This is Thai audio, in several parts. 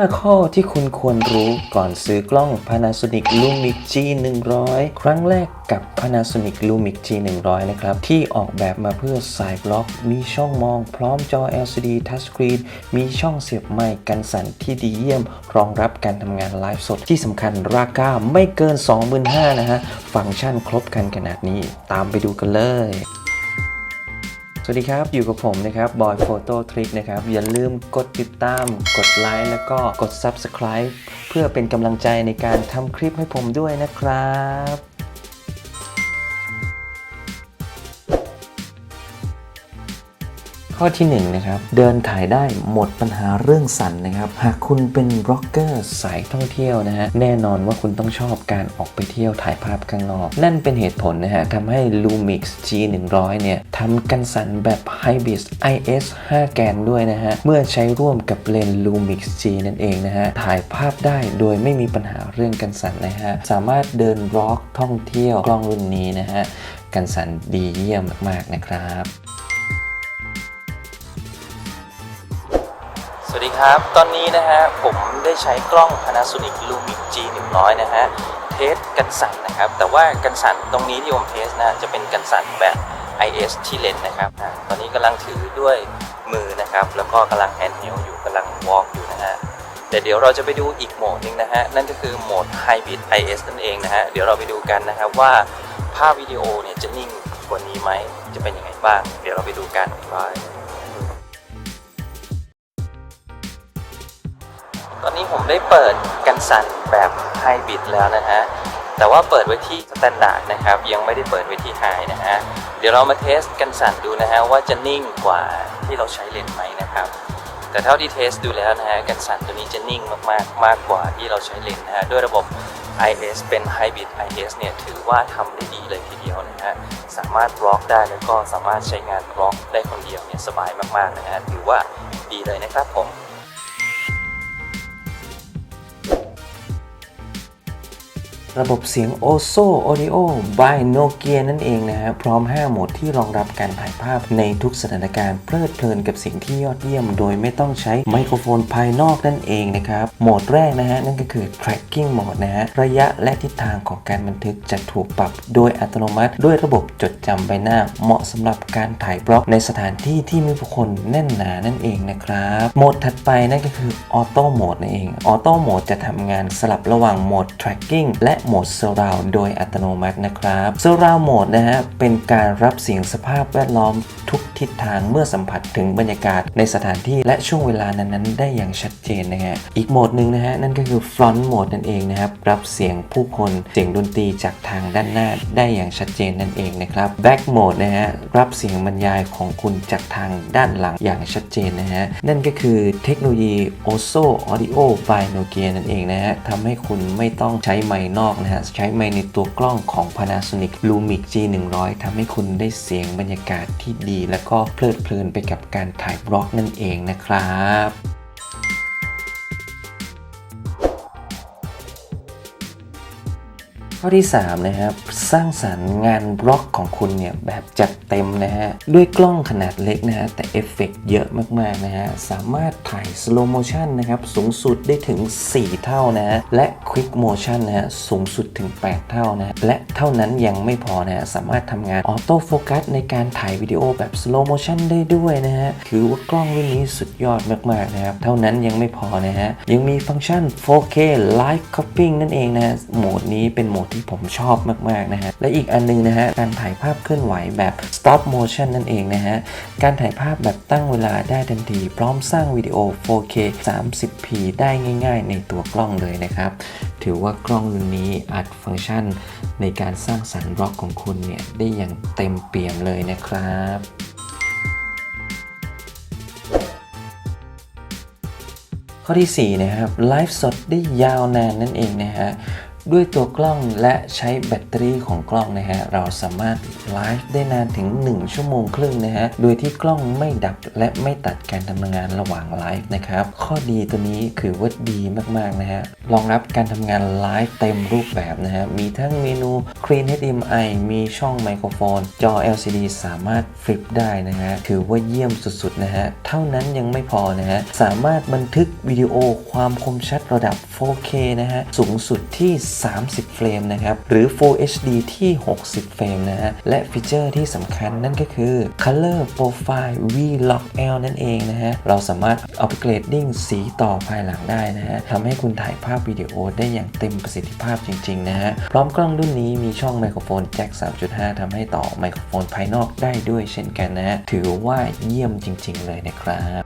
5 ข้อที่คุณควรรู้ก่อนซื้อกล้อง Panasonic Lumix G100 ครั้งแรกกับ Panasonic Lumix G100 นะครับ ที่ออกแบบมาเพื่อสายบล็อก มีช่องมองพร้อมจอ LCD Touchscreen มีช่องเสียบไมค์กันสั่นที่ดีเยี่ยม รองรับการทำงานไลฟ์สดที่สำคัญราคาไม่เกิน 25,000นะฮะ ฟังก์ชันครบครันขนาดนี้ ตามไปดูกันเลย วัสดีครับ อยู่กับผมนะครับบอยโฟโต้ทริคนะครับ อย่าลืมกดติดตาม กดไลค์แล้วก็กด Subscribe เพื่อเป็นกำลังใจในการทำคลิปให้ผมด้วยนะครับ ข้อที่1นงนะครับเดินถ่ายได้หมดปัญหาเรื่องสั่นนะครับ หากคุณเป็นบล็อกเกอร์สายท่องเที่ยวนะฮะแน่นอนว่าคุณต้องชอบการออกไปเที่ยวถ่ายภาพข้างนอก นั่นเป็นเหตุผลนะฮะทำให้ Lumix G100 เนี่ยทำกันสั่นแบบ Hybrid IS 5 แกนด้วยนะฮะเมื่อใช้ร่วมกับเลนส์ Lumix G นั่นเองนะฮะถ่ายภาพได้โดยไม่มีปัญหาเรื่องกันสั่นนะฮะสามารถเดินบล็อกท่องเที่ยวกล้องรุ่นนี้นะฮะกันสั่นดีเยี่ยมมากๆนะครับ สวัสดีครับ ตอนนี้นะฮะผมได้ใช้กล้อง Panasonic Lumix G100 นะฮะเทสกันสั่นนะครับ แต่ว่ากันสั่นตรงนี้ที่ผมเทสนะจะเป็นกันสั่นแบบ IS ที่เลนนะครับอะตอนนี้กำลังถือด้วยมือนะครับ แล้วก็กำลังแอนเฮลอยู่กำลังวอล์กอยู่นะฮะแต่เดี๋ยวเราจะไปดูอีกโหมดหนึงนะฮะ นั่นก็คือโหมด Hybrid IS นั่นเองนะฮะ เดี๋ยวเราไปดูกันนะครับว่าภาพวิดีโอเนี่ยจะนิ่งกว่านี้ไหม จะเป็นยังไงบ้าง เดี๋ยวเราไปดูกันว่า ตอนนี้ผมได้เปิดกันสั่นแบบไฮบริดแล้วนะฮะ แต่ว่าเปิดไว้ที่สแตนดาร์ดนะครับ ยังไม่ได้เปิดไว้ที่ไฮนะฮะ เดี๋ยวเรามาเทสกันสั่นดูนะฮะว่าจะนิ่งกว่าที่เราใช้เลนส์ไหมนะครับ แต่เท่าที่เทสดูแล้วนะฮะกันสั่นตัวนี้จะนิ่งมากๆ มากกว่าที่เราใช้เลนส์นะฮะด้วยระบบ IS เป็น Hybrid IS เนี่ยถือว่าทำได้ดีเลยทีเดียวนะฮะ สามารถบล็อกได้แล้วก็สามารถใช้งานบล็อกได้คนเดียวเนี่ยสบายมากๆนะฮะถือว่าดีเลยนะครับผม ระบบเสียง Oso Audio by Nokia นั่นเองนะฮะ พร้อม 5 โหมดที่รองรับการถ่ายภาพในทุกสถานการณ์เพลิดเพลินกับเสียงที่ยอดเยี่ยม โดยไม่ต้องใช้ไมโครโฟนภายนอกนั่นเองนะครับ โหมดแรกนะฮะ นั่นก็คือ tracking mode นะฮะ ระยะและทิศทางของการบันทึกจะถูกปรับโดยอัตโนมัติ ด้วยระบบจดจำใบหน้า เหมาะสำหรับการถ่ายบล็อกในสถานที่ที่มีผู้คนแน่นหนานั่นเองนะครับ โหมดถัดไปนั่นก็คือ Auto Mode นั่นเอง Auto Mode จะทำงานสลับระหว่างโหมด tracking และโหมด Surround โดยอัตโนมัตินะครับ Surround Mode นะฮะเป็นการรับเสียงสภาพแวดล้อมทุกทิศทางเมื่อสัมผัสถึงบรรยากาศในสถานที่และช่วงเวลานั้นๆ ได้อย่างชัดเจนนะฮะอีกโหมดหนึ่งนะฮะนั่นก็คือ Front Mode นั่นเองนะครับรับเสียงผู้คนเสียงดนตรีจากทางด้านหน้าได้อย่างชัดเจนนั่นเองนะครับ Back Mode นะฮะรับเสียงบรรยายของคุณจากทางด้านหลังอย่างชัดเจนนะฮะนั่นก็คือเทคโนโลยี Oso Audio by Nokia นั่นเองนะฮะทำให้คุณไม่ต้องใช้ไมค์นอกนะฮะ ใช้ไมค์ในตัวกล้องของ Panasonic Lumix G100 ทำให้คุณได้เสียงบรรยากาศที่ดี และก็เพลิดเพลินไปกับการถ่ายบล็อกนั่นเองนะครับ ข้อที่ 3 นะครับ สร้างสรรค์งานบล็อกของคุณเนี่ยแบบจัดเต็มนะฮะ ด้วยกล้องขนาดเล็กนะฮะ แต่เอฟเฟกต์เยอะมาก ๆ นะฮะ สามารถถ่ายสโลโมชันนะครับ สูงสุดได้ถึง 4 เท่านะฮะ และควิกโมชันนะฮะ สูงสุดถึง 8 เท่านะฮะและเท่านั้นยังไม่พอนะฮะ สามารถทำงานออโต้โฟกัสในการถ่ายวิดีโอแบบสโลโมชันได้ด้วยนะฮะถือว่ากล้องรุ่นนี้สุดยอดมาก ๆ นะครับ เท่านั้นยังไม่พอนะฮะ ยังมีฟังก์ชัน 4K Live Cropping นั่นเองนะฮะโหมดนี้เป็นโหมดที่ผมชอบมากๆนะฮะและอีกอันนึงนะฮะการถ่ายภาพเคลื่อนไหวแบบ Stop Motion นั่นเองนะฮะการถ่ายภาพแบบตั้งเวลาได้ทันที พร้อมสร้างวิดีโอ 4K 30p ได้ง่าย ๆ ในตัวกล้องเลยนะครับ ถือว่ากล้องรุ่นนี้อัดฟังก์ชัน ในการสร้างสรรค์บล็อกของคุณเนี่ยได้อย่างเต็มเปี่ยมเลยนะครับข้อที่4นะครับไลฟ์สดได้ยาวนานนั่นเองนะฮะ ด้วยตัวกล้องและใช้แบตเตอรี่ของกล้องนะฮะเราสามารถไลฟ์ได้นานถึง 1 ชั่วโมงครึ่งนะฮะโดยที่กล้องไม่ดับและไม่ตัดการทำงานระหว่างไลฟ์นะครับข้อดีตัวนี้คือว่าดีมากๆนะฮะรองรับการทำงานไลฟ์เต็มรูปแบบนะฮะมีทั้งเมนู Clean HDMI มีช่องไมโครโฟน จอ LCD สามารถฟลิปได้นะฮะถือว่าเยี่ยมสุดๆนะฮะเท่านั้นยังไม่พอนะฮะสามารถบันทึกวิดีโอความคมชัดระดับ 4K นะฮะสูงสุดที่30 เฟรมนะครับ หรือ Full HD ที่ 60 เฟรมนะฮะ และฟีเจอร์ที่สำคัญนั่นก็คือ Color Profile V-Lock L นั่นเองนะฮะ เราสามารถเอาไปเกรดดิ้งสีต่อภายหลังได้นะฮะทำให้คุณถ่ายภาพวิดีโอได้อย่างเต็มประสิทธิภาพจริง ๆ นะฮะ พร้อมกล้องรุ่นนี้มีช่องไมโครโฟนแจ็ค 3.5 ทำให้ต่อไมโครโฟนภายนอกได้ด้วยเช่นกันนะ ถือว่าเยี่ยมจริง ๆ เลยนะครับ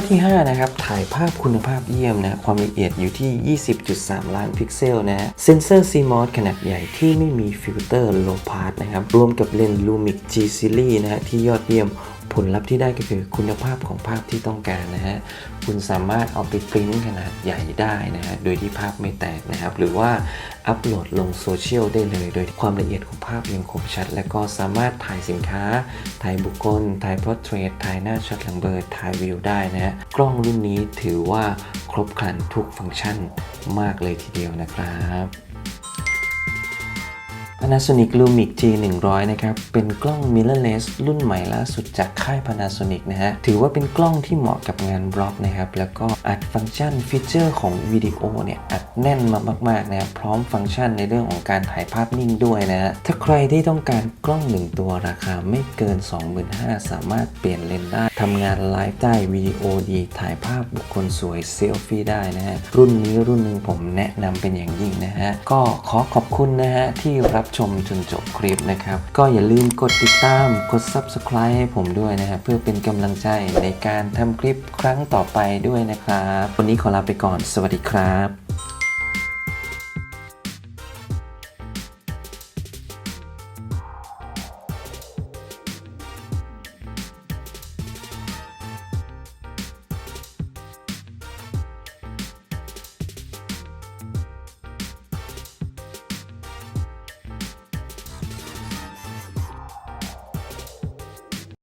อที่ 5 นะครับ ถ่ายภาพคุณภาพเยี่ยมนะ ความละเอียดอยู่ที่ 20.3 ล้านพิกเซลนะเซนเซอร์ CMOS ขนาดใหญ่ที่ไม่มีฟิลเตอร์ low pass นะครับ รวมกับเลนส์ Lumix G Series นะฮะที่ยอดเยี่ยมผลลัพธ์ที่ได้ก็คือคุณภาพของภาพที่ต้องการนะฮะ คุณสามารถเอาไปปริ้นขนาดใหญ่ได้นะฮะ โดยที่ภาพไม่แตกนะครับ หรือว่า อัปโหลดลงโซเชียลได้เลย โดยความละเอียดของภาพยังคมชัด และก็สามารถถ่ายสินค้า ถ่ายบุคคล ถ่ายพอร์เทรตถ่ายหน้าช็อตหลังเบอร์ถ่ายวิวได้นะฮะกล้องรุ่นนี้ถือว่าครบครันทุกฟังก์ชันมากเลยทีเดียวนะครับ Panasonic Lumix G100 นะครับ เป็นกล้อง mirrorless รุ่นใหม่ล่าสุดจากค่าย Panasonic นะฮะ ถือว่าเป็นกล้องที่เหมาะกับงานบล็อกนะครับ แล้วก็อัดฟังก์ชันฟีเจอร์ของวิดีโอเนี่ย อัดแน่นมามากๆนะครับพร้อมฟังก์ชันในเรื่องของการถ่ายภาพนิ่งด้วยนะฮะถ้าใครที่ต้องการกล้อง 1 ตัวราคาไม่เกิน 25,000 สามารถเปลี่ยนเลนส์ได้ทำงานไลฟ์ได้วิดีโอดี ถ่ายภาพบุคคลสวยเซลฟี่ได้นะฮะ รุ่นนี้รุ่นหนึ่งผมแนะนำเป็นอย่างยิ่งนะฮะ ก็ขอขอบคุณนะฮะที่รับชมจนจบคลิปนะครับ ก็อย่าลืมกดติดตามกด Subscribe ให้ผมด้วยนะฮะเพื่อเป็นกำลังใจในการทำคลิปครั้งต่อไปด้วยนะครับ วันนี้ขอลาไปก่อน สวัสดีครับ